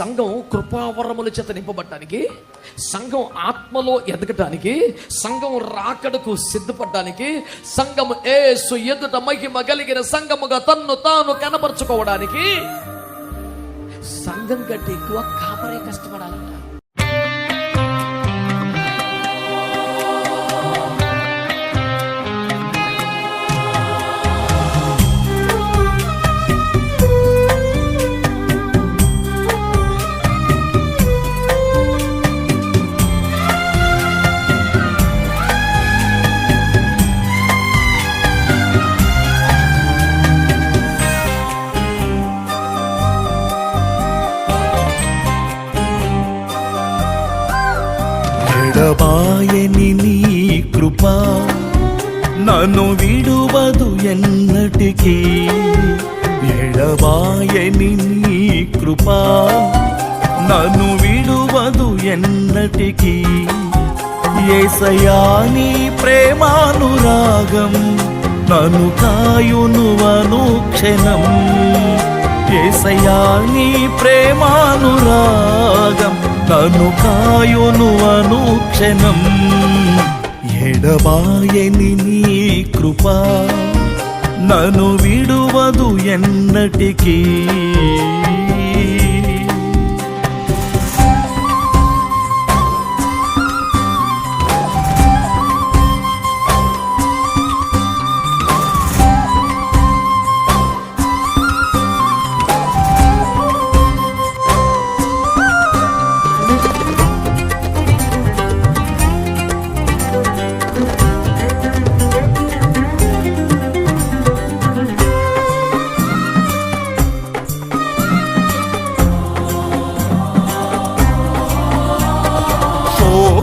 సంఘం కృపావరముల చేత నింపబడటానికి సంఘం ఆత్మలో ఎదగటానికి సంఘం రాకడకు సిద్ధపడటానికి సంఘం ఏసు ఎదుట మహిమ కలిగిన సంఘముగా తన్ను తాను కనపరుచుకోవడానికి సంఘం కంటే ఎక్కువ కాపరే కష్టపడాలంటారు. ఎడబాయని నీ కృప. నన్ను విడువదు ఎన్నటికీ. ఎడబాయని నీ కృప. నన్ను విడువదు ఎన్నటికీ. ఏసయాని ప్రేమానురాగం నన్ను కాయును అనుక్షణం ఏసయాని ప్రేమానురాగం తను కాయును అనుక్షణం. ఎడబాయని నీ కృప నను విడువదు ఎన్నటికీ.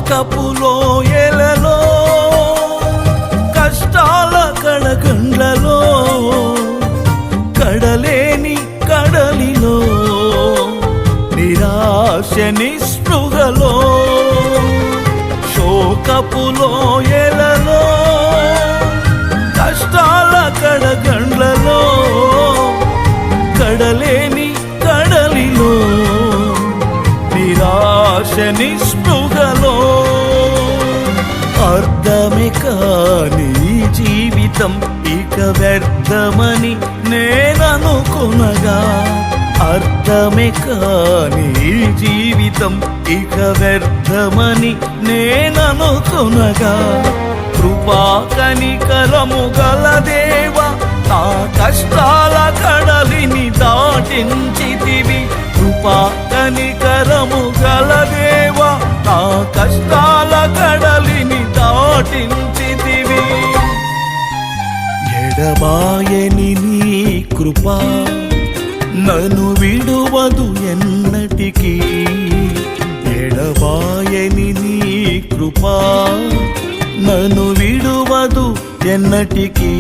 శోకపులో ఎలలో కష్టాల కడగండ్లలో కడలేని కడలిలో నిరాశ నిస్పృహలో శోకపులో ఎలలో నిరాశ నిస్పృహలో అర్థమే కాని జీవితం ఇక వ్యర్థమని నేననుకునగా. అర్థమే కాని జీవితం ఇక వ్యర్థమని నేననుకునగా. కృపా కనికరము గల దేవ నా కష్టాల కడలిని దాటించితివి. కృపా కనికరము గలదేవా నా కష్టాల కడలిని దాటించితివి. ఎడబాయని నీ కృపా నను విడువదు ఎన్నటికీ. ఎడబాయని నీ కృపా నను విడువదు ఎన్నటికీ.